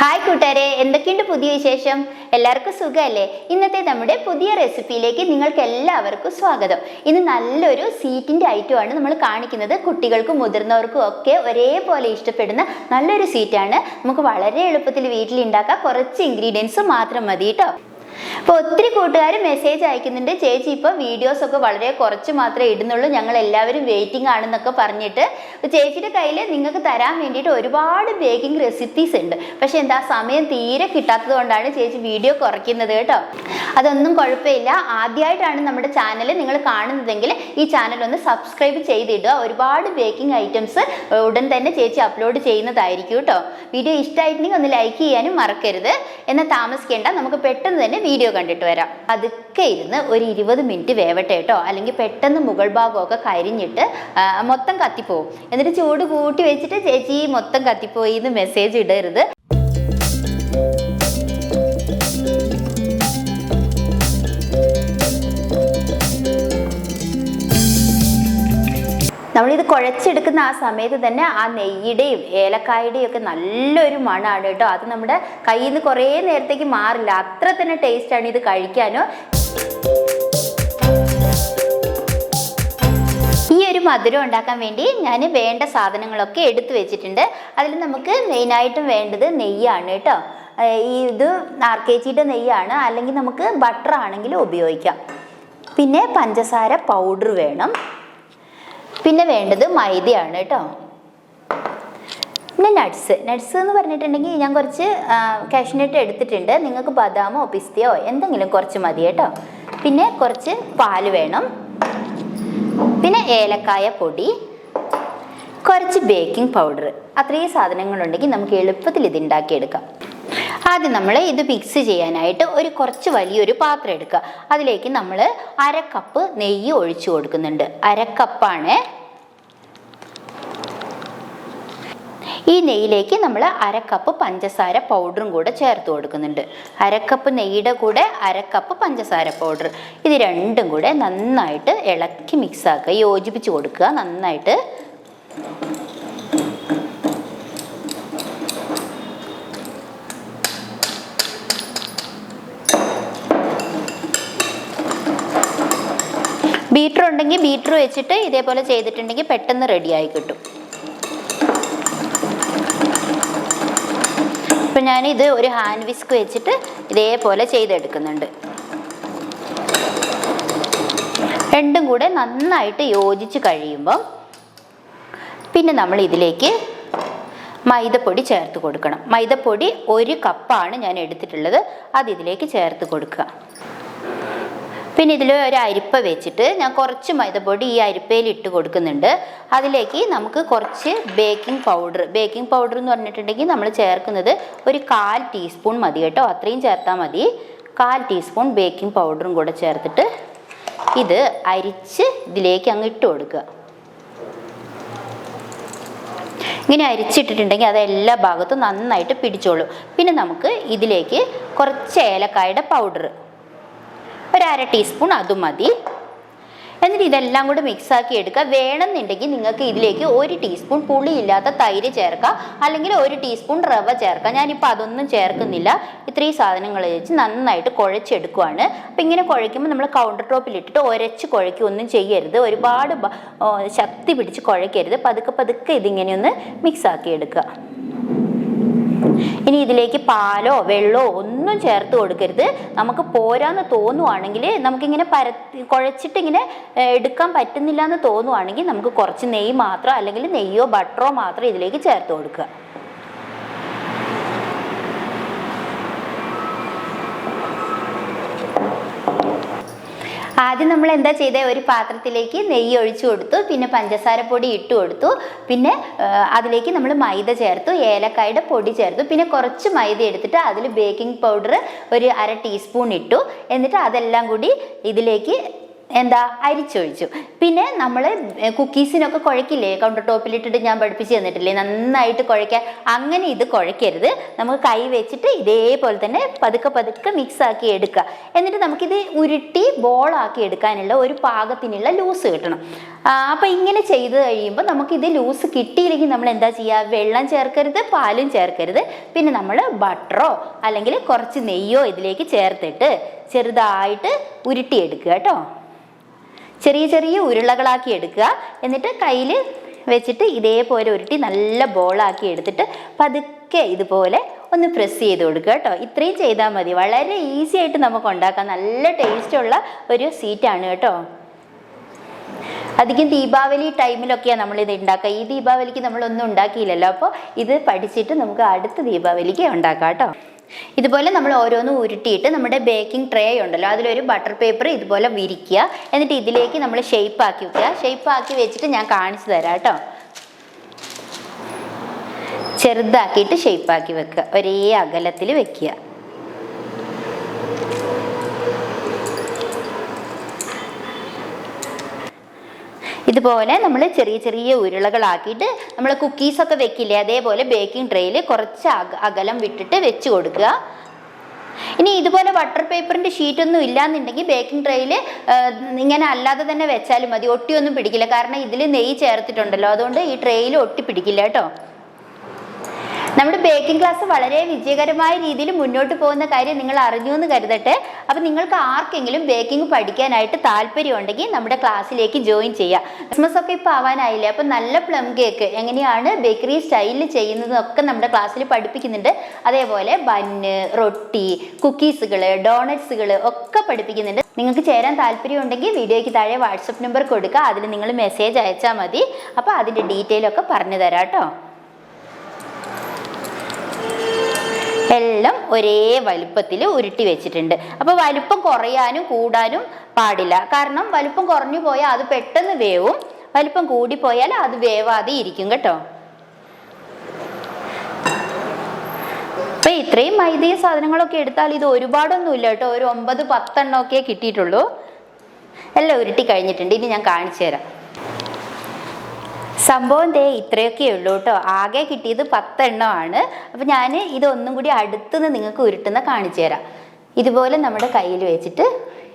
Hi കൂട്ടുകാരെ എന്തൊക്കെയുണ്ട് പുതിയ വിശേഷം? എല്ലാവർക്കും സുഖമല്ലേ? ഇന്നത്തെ നമ്മുടെ പുതിയ റെസിപ്പിയിലേക്ക് നിങ്ങൾക്ക് എല്ലാവർക്കും സ്വാഗതം. ഇന്ന് നല്ലൊരു സീറ്റിന്റെ ഐറ്റമാണ് നമ്മൾ കാണിക്കുന്നത്. കുട്ടികൾക്കും മുതിർന്നവർക്കും ഒക്കെ ഒരേപോലെ ഇഷ്ടപ്പെടുന്ന നല്ലൊരു സീറ്റാണ് നമുക്ക് വളരെ എളുപ്പത്തിൽ വീട്ടിൽ ഉണ്ടാക്കാം. കുറച്ച് ഇൻഗ്രീഡിയൻസ് മാത്രം മതി കേട്ടോ. അപ്പോൾ ഒത്തിരി കൂട്ടുകാർ മെസ്സേജ് അയക്കുന്നുണ്ട്. ചേച്ചി ഇപ്പോൾ വീഡിയോസ് ഒക്കെ വളരെ കുറച്ച് മാത്രമേ ഇടുന്നുള്ളൂ. ഞങ്ങൾ എല്ലാവരും വെയിറ്റിംഗ് ആണെന്നൊക്കെ പറഞ്ഞിട്ട്. ചേച്ചിയുടെ കയ്യിൽ നിങ്ങൾക്ക് തരാൻ വേണ്ടിയിട്ട് ഒരുപാട് ബേക്കിംഗ് റെസിപ്പീസ് ഉണ്ട്. പക്ഷേ എന്താ സമയം തീരെ കിട്ടാത്തത് കൊണ്ടാണ് ചേച്ചി വീഡിയോ കുറയ്ക്കുന്നത് കേട്ടോ. അതൊന്നും കുഴപ്പമില്ല. ആദ്യമായിട്ടാണ് നമ്മുടെ ചാനൽ നിങ്ങൾ കാണുന്നതെങ്കിൽ ഈ ചാനൽ ഒന്ന് സബ്സ്ക്രൈബ് ചെയ്തിടുക. ഒരുപാട് ബേക്കിംഗ് ഐറ്റംസ് ഉടൻ തന്നെ ചേച്ചി അപ്ലോഡ് ചെയ്യുന്നതായിരിക്കും കേട്ടോ. വീഡിയോ ഇഷ്ടമായിട്ടുണ്ടെങ്കിൽ ഒന്ന് ലൈക്ക് ചെയ്യാനും മറക്കരുത്. എന്നാൽ താമസിക്കേണ്ട. നമുക്ക് പെട്ടെന്ന് തന്നെ വീഡിയോ കണ്ടിട്ട് വരാം. അതൊക്കെ ഇരുന്ന് ഒരു ഇരുപത് മിനിറ്റ് വേവട്ടെ കേട്ടോ. അല്ലെങ്കിൽ പെട്ടെന്ന് മുകൾ ഭാഗമൊക്കെ കരിഞ്ഞിട്ട് മൊത്തം കത്തിപ്പോവും. എന്നിട്ട് ചൂട് കൂട്ടി വെച്ചിട്ട് ചേച്ചി മൊത്തം കത്തിപ്പോയി എന്ന് മെസ്സേജ് ഇടരുത്. നമ്മളിത് കുഴച്ചെടുക്കുന്ന ആ സമയത്ത് തന്നെ ആ നെയ്യുടെയും ഏലക്കായുടെയും ഒക്കെ നല്ലൊരു മണമാണ് കേട്ടോ. അത് നമ്മുടെ കയ്യിൽ നിന്ന് കുറേ നേരത്തേക്ക് മാറില്ല. അത്ര തന്നെ ടേസ്റ്റാണ് ഇത് കഴിക്കാനോ. ഈ ഒരു മധുരം ഉണ്ടാക്കാൻ വേണ്ടി ഞാൻ വേണ്ട സാധനങ്ങളൊക്കെ എടുത്തു വെച്ചിട്ടുണ്ട്. അതിൽ നമുക്ക് മെയിനായിട്ടും വേണ്ടത് നെയ്യാണ് കേട്ടോ. ഈ ഇത് ആർ കെ ജിയുടെ നെയ്യാണ്. അല്ലെങ്കിൽ നമുക്ക് ബട്ടർ ആണെങ്കിലും ഉപയോഗിക്കാം. പിന്നെ പഞ്ചസാര പൗഡർ വേണം. പിന്നെ വേണ്ടത് മൈദയാണ് കേട്ടോ. പിന്നെ നട്ട്സ് നട്ട്സ് എന്ന് പറഞ്ഞിട്ടുണ്ടെങ്കിൽ ഞാൻ കുറച്ച് കാഷ്നട്ട് എടുത്തിട്ടുണ്ട്. നിങ്ങൾക്ക് ബദാമോ പിസ്തയോ എന്തെങ്കിലും കുറച്ച് മതി കേട്ടോ. പിന്നെ കുറച്ച് പാൽ വേണം. പിന്നെ ഏലക്കായ പൊടി. കുറച്ച് ബേക്കിംഗ് പൗഡർ അത്രയും സാധനങ്ങളുണ്ടെങ്കിൽ നമുക്ക് എളുപ്പത്തിൽ ഇത് ഉണ്ടാക്കിയെടുക്കാം. ആദ്യം നമ്മൾ ഇത് മിക്സ് ചെയ്യാനായിട്ട് ഒരു കുറച്ച് വലിയൊരു പാത്രം എടുക്കുക. അതിലേക്ക് നമ്മൾ അര കപ്പ് നെയ്യ് ഒഴിച്ചു കൊടുക്കുന്നുണ്ട്. അര ഈ നെയ്യിലേക്ക് നമ്മൾ അരക്കപ്പ് കപ്പ് പഞ്ചസാര പൗഡറും കൂടെ ചേർത്ത് കൊടുക്കുന്നുണ്ട്. അരക്കപ്പ് കപ്പ് നെയ്യുടെ കൂടെ അരക്കപ്പ് കപ്പ് പഞ്ചസാര പൗഡർ. ഇത് രണ്ടും കൂടെ നന്നായിട്ട് ഇളക്കി മിക്സാക്കുക യോജിപ്പിച്ച് കൊടുക്കുക. നന്നായിട്ട് ബീറ്റർ ഉണ്ടെങ്കിൽ ബീറ്റർ വെച്ചിട്ട് ഇതേപോലെ ചെയ്തിട്ടുണ്ടെങ്കിൽ പെട്ടെന്ന് റെഡിയായി കിട്ടും. ഇപ്പം ഇത് ഒരു ഹാൻഡ് വിസ്ക് വെച്ചിട്ട് ഇതേപോലെ ചെയ്തെടുക്കുന്നുണ്ട്. രണ്ടും കൂടെ നന്നായിട്ട് യോജിച്ച് കഴിയുമ്പം പിന്നെ നമ്മൾ ഇതിലേക്ക് മൈദപ്പൊടി ചേർത്ത് കൊടുക്കണം. മൈദപ്പൊടി ഒരു കപ്പാണ് ഞാൻ എടുത്തിട്ടുള്ളത്. അത് ഇതിലേക്ക് ചേർത്ത് കൊടുക്കുക. പിന്നെ ഇതിൽ ഒരു അരിപ്പ വെച്ചിട്ട് ഞാൻ കുറച്ച് മൈദപ്പൊടി ഈ അരിപ്പയിൽ ഇട്ട് കൊടുക്കുന്നുണ്ട്. അതിലേക്ക് നമുക്ക് കുറച്ച് ബേക്കിംഗ് പൗഡർ ബേക്കിംഗ് പൗഡർ എന്ന് പറഞ്ഞിട്ടുണ്ടെങ്കിൽ നമ്മൾ ചേർക്കുന്നത് ഒരു കാൽ ടീസ്പൂൺ മതി കേട്ടോ. അത്രയും ചേർത്താൽ മതി. കാൽ ടീസ്പൂൺ ബേക്കിംഗ് പൗഡറും കൂടെ ചേർത്തിട്ട് ഇത് അരിച്ച് ഇതിലേക്ക് അങ്ങ് ഇട്ട് കൊടുക്കുക. ഇങ്ങനെ അരിച്ചിട്ടിട്ടുണ്ടെങ്കിൽ അത് എല്ലാ ഭാഗത്തും നന്നായിട്ട് പിടിച്ചോളൂ. പിന്നെ നമുക്ക് ഇതിലേക്ക് കുറച്ച് ഏലക്കായുടെ പൗഡർ ഒരു അര ടീസ്പൂൺ അതും മതി. എന്നിട്ട് ഇതെല്ലാം കൂടെ മിക്സ് ആക്കി എടുക്കുക. വേണമെന്നുണ്ടെങ്കിൽ നിങ്ങൾക്ക് ഇതിലേക്ക് ഒരു ടീസ്പൂൺ പുളിയില്ലാത്ത തൈര് ചേർക്കാം. അല്ലെങ്കിൽ ഒരു ടീസ്പൂൺ റവ ചേർക്കാം. ഞാനിപ്പോൾ അതൊന്നും ചേർക്കുന്നില്ല. ഇത്രയും സാധനങ്ങൾ വെച്ച് നന്നായിട്ട് കുഴച്ചെടുക്കുവാണ്. അപ്പം ഇങ്ങനെ കുഴയ്ക്കുമ്പോൾ നമ്മൾ കൗണ്ടർ ടോപ്പിൽ ഇട്ടിട്ട് ഒരച്ച് കുഴയ്ക്കൊന്നും ചെയ്യരുത്. ഒരുപാട് ശക്തി പിടിച്ച് കുഴയ്ക്കരുത്. പതുക്കെ പതുക്കെ ഇതിങ്ങനെ ഒന്ന് മിക്സ് ആക്കി എടുക്കുക. ഇനി ഇതിലേക്ക് പാലോ വെള്ളമോ ഒന്നും ചേർത്ത് കൊടുക്കരുത്. നമുക്ക് പോരാന്ന് തോന്നുവാണെങ്കിൽ നമുക്കിങ്ങനെ പരത്തി കുഴച്ചിട്ട് ഇങ്ങനെ എടുക്കാൻ പറ്റുന്നില്ല എന്ന് തോന്നുവാണെങ്കിൽ നമുക്ക് കുറച്ച് നെയ്യ് മാത്രം അല്ലെങ്കിൽ നെയ്യോ ബട്ടറോ മാത്രം ഇതിലേക്ക് ചേർത്ത് കൊടുക്കുക. ആദ്യം നമ്മൾ എന്താ ചെയ്തത് ഒരു പാത്രത്തിലേക്ക് നെയ്യ് ഒഴിച്ചു കൊടുത്തു പിന്നെ പഞ്ചസാര പൊടി ഇട്ട് കൊടുത്തു പിന്നെ അതിലേക്ക് നമ്മൾ മൈദ ചേർത്തു ഏലക്കായുടെ പൊടി ചേർത്തു പിന്നെ കുറച്ച് മൈദ എടുത്തിട്ട് അതിൽ ബേക്കിംഗ് പൗഡർ ഒരു അര ടീസ്പൂൺ ഇട്ടു എന്നിട്ട് അതെല്ലാം കൂടി ഇതിലേക്ക് എന്താ അരിച്ചൊഴിച്ചു. പിന്നെ നമ്മൾ കുക്കീസിനൊക്കെ കുഴക്കില്ലേ? കൗണ്ടർ ടോപ്പിലിട്ടിട്ട് ഞാൻ പഠിപ്പിച്ച് തന്നിട്ടില്ലേ? നന്നായിട്ട് കുഴയ്ക്കാൻ. അങ്ങനെ ഇത് കുഴക്കരുത് നമുക്ക് കൈ വെച്ചിട്ട് ഇതേപോലെ തന്നെ പതുക്കെ പതുക്കെ മിക്സ് ആക്കി എടുക്കുക. എന്നിട്ട് നമുക്കിത് ഉരുട്ടി ബോളാക്കി എടുക്കാനുള്ള ഒരു പാകത്തിനുള്ള ലൂസ് കിട്ടണം. അപ്പോൾ ഇങ്ങനെ ചെയ്ത് കഴിയുമ്പോൾ നമുക്കിത് ലൂസ് കിട്ടിയില്ലെങ്കിൽ നമ്മൾ എന്താ ചെയ്യുക വെള്ളം ചേർക്കരുത് പാലും ചേർക്കരുത്. പിന്നെ നമ്മൾ ബട്ടറോ അല്ലെങ്കിൽ കുറച്ച് നെയ്യോ ഇതിലേക്ക് ചേർത്തിട്ട് ചെറുതായിട്ട് ഉരുട്ടിയെടുക്കുക കേട്ടോ. ചെറിയ ചെറിയ ഉരുളകളാക്കി എടുക്കുക. എന്നിട്ട് കയ്യിൽ വെച്ചിട്ട് ഇതേപോലെ ഉരുട്ടി നല്ല ബോളാക്കി എടുത്തിട്ട് പതുക്കെ ഇതുപോലെ ഒന്ന് പ്രസ് ചെയ്ത് കൊടുക്കുക കേട്ടോ. ഇത്രയും ചെയ്താൽ മതി. വളരെ ഈസി ആയിട്ട് നമുക്ക് ഉണ്ടാക്കാം. നല്ല ടേസ്റ്റുള്ള ഒരു സീറ്റാണ് കേട്ടോ. അധികം ദീപാവലി ടൈമിലൊക്കെയാണ് നമ്മളിത് ഉണ്ടാക്കുക. ഈ ദീപാവലിക്ക് നമ്മളൊന്നും ഉണ്ടാക്കിയില്ലല്ലോ. അപ്പോൾ ഇത് പഠിച്ചിട്ട് നമുക്ക് അടുത്ത ദീപാവലിക്ക് ഉണ്ടാക്കാം കേട്ടോ. ഇതുപോലെ നമ്മൾ ഓരോന്നും ഉരുട്ടിയിട്ട് നമ്മുടെ ബേക്കിംഗ് ട്രേ ഉണ്ടല്ലോ അതിലൊരു ബട്ടർ പേപ്പർ ഇതുപോലെ വിരിക്കുക. എന്നിട്ട് ഇതിലേക്ക് നമ്മൾ ഷേപ്പ് ആക്കി വെക്കുക. ഷേപ്പ് ആക്കി വെച്ചിട്ട് ഞാൻ കാണിച്ചു തരാം കേട്ടോ. ചെറുതാക്കിയിട്ട് ഷേപ്പ് ആക്കി വെക്കുക. ഒരേ അകലത്തിൽ വെക്കുക. ഇതുപോലെ നമ്മൾ ചെറിയ ചെറിയ ഉരുളകളാക്കിയിട്ട് നമ്മൾ കുക്കീസൊക്കെ വെക്കില്ലേ? അതേപോലെ ബേക്കിംഗ് ട്രേയിൽ കുറച്ച് അക അകലം വിട്ടിട്ട് വെച്ച് കൊടുക്കുക. ഇനി ഇതുപോലെ ബട്ടർ പേപ്പറിന്റെ ഷീറ്റൊന്നും ഇല്ലാന്നുണ്ടെങ്കിൽ ബേക്കിംഗ് ട്രേയിൽ ഇങ്ങനെ അല്ലാതെ തന്നെ വെച്ചാലും മതി. ഒട്ടിയൊന്നും പിടിക്കില്ല. കാരണം ഇതിൽ നെയ്യ് ചേർത്തിട്ടുണ്ടല്ലോ. അതുകൊണ്ട് ഈ ട്രേയിൽ ഒട്ടി പിടിക്കില്ല കേട്ടോ. നമ്മുടെ ബേക്കിംഗ് ക്ലാസ് വളരെ വിജയകരമായ രീതിയിൽ മുന്നോട്ട് പോകുന്ന കാര്യം നിങ്ങൾ അറിഞ്ഞു എന്ന് കരുതട്ടെ. അപ്പം നിങ്ങൾക്ക് ആർക്കെങ്കിലും ബേക്കിംഗ് പഠിക്കാനായിട്ട് താല്പര്യം ഉണ്ടെങ്കിൽ നമ്മുടെ ക്ലാസ്സിലേക്ക് ജോയിൻ ചെയ്യുക ക്രിസ്മസ് ഒക്കെ ഇപ്പോൾ ആവാനായില്ലേ? അപ്പം നല്ല പ്ലം കേക്ക് എങ്ങനെയാണ് ബേക്കറി സ്റ്റൈലിൽ ചെയ്യുന്നതൊക്കെ നമ്മുടെ ക്ലാസ്സിൽ പഠിപ്പിക്കുന്നുണ്ട്. അതേപോലെ ബന്ന് റൊട്ടി കുക്കീസുകൾ ഡോണറ്റ്സുകൾ ഒക്കെ പഠിപ്പിക്കുന്നുണ്ട്. നിങ്ങൾക്ക് ചേരാൻ താല്പര്യം ഉണ്ടെങ്കിൽ വീഡിയോയ്ക്ക് താഴെ വാട്സപ്പ് നമ്പർ കൊടുക്കുക. അതിൽ നിങ്ങൾ മെസ്സേജ് അയച്ചാൽ മതി. അപ്പോൾ അതിന്റെ ഡീറ്റെയിൽ ഒക്കെ പറഞ്ഞു തരാം കേട്ടോ. എല്ലാം ഒരേ വലുപ്പത്തിൽ ഉരുട്ടി വെച്ചിട്ടുണ്ട്. അപ്പോൾ വലുപ്പം കുറയാനും കൂടാനും പാടില്ല. കാരണം വലുപ്പം കുറഞ്ഞു പോയാൽ അത് പെട്ടെന്ന് വേവും. വലുപ്പം കൂടിപ്പോയാൽ അത് വേവാതെ ഇരിക്കും കേട്ടോ. അപ്പൊ ഇത്രയും മൈദയും സാധനങ്ങളൊക്കെ എടുത്താൽ ഇത് ഒരുപാടൊന്നും ഇല്ല കേട്ടോ. ഒരു ഒമ്പത് പത്തെണ്ണമൊക്കെ കിട്ടിയിട്ടുള്ളൂ. എല്ലാം ഉരുട്ടി കഴിഞ്ഞിട്ടുണ്ട്. ഇനി ഞാൻ കാണിച്ചു തരാം. സംഭവം ദേ ഇത്രയൊക്കെ ഉള്ളൂ കേട്ടോ. ആകെ കിട്ടിയത് പത്തെണ്ണമാണ്. അപ്പം ഞാൻ ഇതൊന്നും കൂടി അടുത്തുനിന്ന് നിങ്ങൾക്ക് ഉരുട്ടുന്ന കാണിച്ചു തരാം. ഇതുപോലെ നമ്മുടെ കയ്യിൽ വെച്ചിട്ട്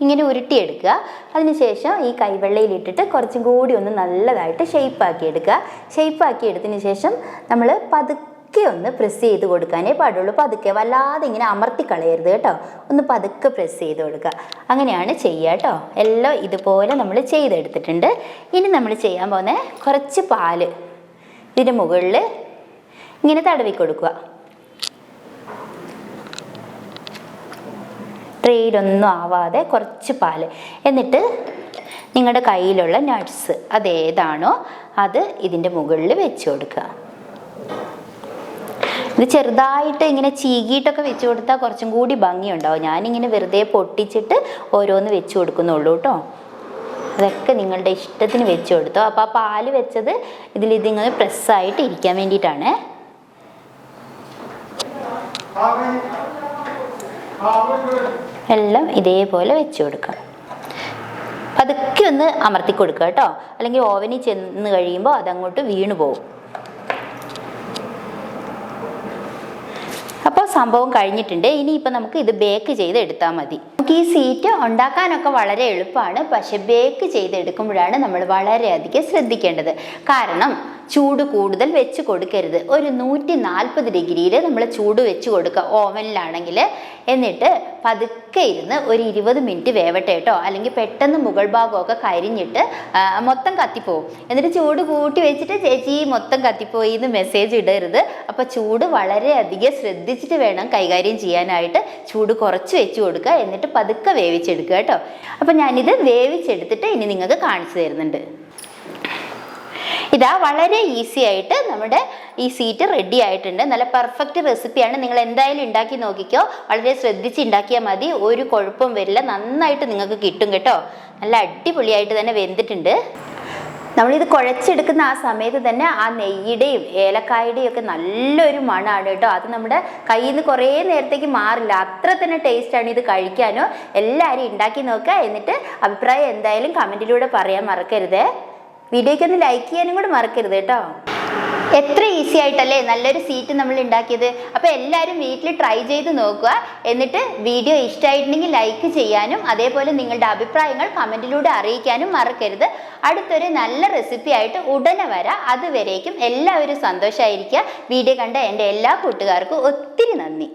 ഇങ്ങനെ ഉരുട്ടിയെടുക്കുക. അതിനുശേഷം ഈ കൈവെള്ളയിലിട്ടിട്ട് കുറച്ചും കൂടി ഒന്ന് നല്ലതായിട്ട് ഷെയ്പ്പാക്കി എടുക്കുക. ഷെയ്പ്പാക്കി എടുത്തതിന് ശേഷം നമ്മൾ പതുക്കെ ഒന്ന് പ്രസ് ചെയ്ത് കൊടുക്കാനേ പാടുള്ളൂ. പതുക്കെ വല്ലാതെ ഇങ്ങനെ അമർത്തി കളയരുത് കേട്ടോ. ഒന്ന് പതുക്കെ പ്രസ് ചെയ്ത് കൊടുക്കുക. അങ്ങനെയാണ് ചെയ്യുക കേട്ടോ. എല്ലാം ഇതുപോലെ നമ്മൾ ചെയ്തെടുത്തിട്ടുണ്ട്. ഇനി നമ്മൾ ചെയ്യാൻ പോകുന്ന കുറച്ച് പാൽ ഇതിന് മുകളിൽ ഇങ്ങനെ തടവി കൊടുക്കുക. ട്രെയിലൊന്നും ആവാതെ കുറച്ച് പാൽ. എന്നിട്ട് നിങ്ങളുടെ കയ്യിലുള്ള നട്ട്സ് അതേതാണോ അത് ഇതിന്റെ മുകളിൽ വെച്ച് കൊടുക്കുക. ഇത് ചെറുതായിട്ട് ഇങ്ങനെ ചീകിയിട്ടൊക്കെ വെച്ച് കൊടുത്താൽ കുറച്ചും കൂടി ഭംഗിയുണ്ടാവും. ഞാനിങ്ങനെ വെറുതെ പൊട്ടിച്ചിട്ട് ഓരോന്ന് വെച്ച് കൊടുക്കുന്നുള്ളൂ കേട്ടോ. അതൊക്കെ നിങ്ങളുടെ ഇഷ്ടത്തിന് വെച്ച് കൊടുത്തോ. അപ്പോൾ ആ പാൽ വെച്ചത് ഇതിൽ ഇതിങ്ങനെ പ്രസ്സായിട്ട് ഇരിക്കാൻ വേണ്ടിയിട്ടാണ്. എല്ലാം ഇതേപോലെ വെച്ച് കൊടുക്കാം പതുക്കെ ഒന്ന് അമർത്തി കൊടുക്കുക കേട്ടോ. അല്ലെങ്കിൽ ഓവനിൽ ചെന്ന് കഴിയുമ്പോൾ അതങ്ങോട്ട് വീണു പോകും അപ്പോൾ സംഭവം കഴിഞ്ഞിട്ടുണ്ട്. ഇനിയിപ്പോൾ നമുക്ക് ഇത് ബേക്ക് ചെയ്ത് എടുത്താൽ മതി. നമുക്ക് ഈ സീറ്റ് ഉണ്ടാക്കാനൊക്കെ വളരെ എളുപ്പമാണ്. പക്ഷേ ബേക്ക് ചെയ്തെടുക്കുമ്പോഴാണ് നമ്മൾ വളരെയധികം ശ്രദ്ധിക്കേണ്ടത്. കാരണം ചൂട് കൂടുതൽ വെച്ച് കൊടുക്കരുത്. ഒരു നൂറ്റി നാൽപ്പത് ഡിഗ്രിയിൽ നമ്മൾ ചൂട് വെച്ച് കൊടുക്കുക. ഓവനിലാണെങ്കിൽ എന്നിട്ട് പതുക്കെ ഇരുന്ന് ഒരു ഇരുപത് മിനിറ്റ് വേവട്ടെ കേട്ടോ. അല്ലെങ്കിൽ പെട്ടെന്ന് മുകൾ ഭാഗമൊക്കെ കരിഞ്ഞിട്ട് മൊത്തം കത്തിപ്പോവും. എന്നിട്ട് ചൂട് കൂട്ടി വെച്ചിട്ട് ചേച്ചി മൊത്തം കത്തിപ്പോയി എന്ന് മെസ്സേജ് ഇടരുത്. അപ്പോൾ ചൂട് വളരെയധികം ശ്രദ്ധിച്ചിട്ട് വേണം കൈകാര്യം ചെയ്യാനായിട്ട് ചൂട് കുറച്ച് വെച്ച് കൊടുക്കുക. എന്നിട്ട് പതുക്കെ വേവിച്ചെടുക്കുക കേട്ടോ. അപ്പോൾ ഞാനിത് വേവിച്ചെടുത്തിട്ട് ഇനി നിങ്ങൾക്ക് കാണിച്ചു തരുന്നുണ്ട്. ഇതാ വളരെ ഈസി ആയിട്ട് നമ്മുടെ ഈ സീറ്റ് റെഡി ആയിട്ടുണ്ട്. നല്ല പെർഫെക്റ്റ് റെസിപ്പിയാണ് നിങ്ങൾ എന്തായാലും ഉണ്ടാക്കി നോക്കിക്കോ. വളരെ ശ്രദ്ധിച്ച് ഉണ്ടാക്കിയാൽ മതി. ഒരു കുഴപ്പവും വരില്ല. നന്നായിട്ട് നിങ്ങൾക്ക് കിട്ടും കേട്ടോ. നല്ല അടിപൊളിയായിട്ട് തന്നെ വെന്തിട്ടുണ്ട്. നമ്മളിത് കുഴച്ചെടുക്കുന്ന ആ സമയത്ത് തന്നെ ആ നെയ്യുടെയും ഏലക്കായുടെയും ഒക്കെ നല്ലൊരു മണമാണ് കേട്ടോ. അത് നമ്മുടെ കയ്യിൽ നിന്ന് കുറേ നേരത്തേക്ക് മാറില്ല. അത്ര തന്നെ ടേസ്റ്റാണ് ഇത് കഴിക്കാനോ. എല്ലാവരും ഉണ്ടാക്കി നോക്കുക. എന്നിട്ട് അഭിപ്രായം എന്തായാലും കമന്റിലൂടെ പറയാൻ മറക്കരുത്. വീഡിയോയ്ക്ക് ഒന്ന് ലൈക്ക് ചെയ്യാനും കൂടെ മറക്കരുത് കേട്ടോ. എത്ര ഈസി ആയിട്ടല്ലേ നല്ലൊരു സീറ്റ് നമ്മൾ ഉണ്ടാക്കിയത്. അപ്പോൾ എല്ലാവരും വീട്ടിൽ ട്രൈ ചെയ്ത് നോക്കുക. എന്നിട്ട് വീഡിയോ ഇഷ്ടമായിട്ടുണ്ടെങ്കിൽ ലൈക്ക് ചെയ്യാനും അതേപോലെ നിങ്ങളുടെ അഭിപ്രായങ്ങൾ കമന്റിലൂടെ അറിയിക്കാനും മറക്കരുത്. അടുത്തൊരു നല്ല റെസിപ്പി ആയിട്ട് ഉടനെ വരാം. അതുവരേക്കും എല്ലാവരും സന്തോഷമായിരിക്കുക വീഡിയോ കണ്ട എന്റെ എല്ലാ കൂട്ടുകാർക്കും ഒത്തിരി നന്ദി.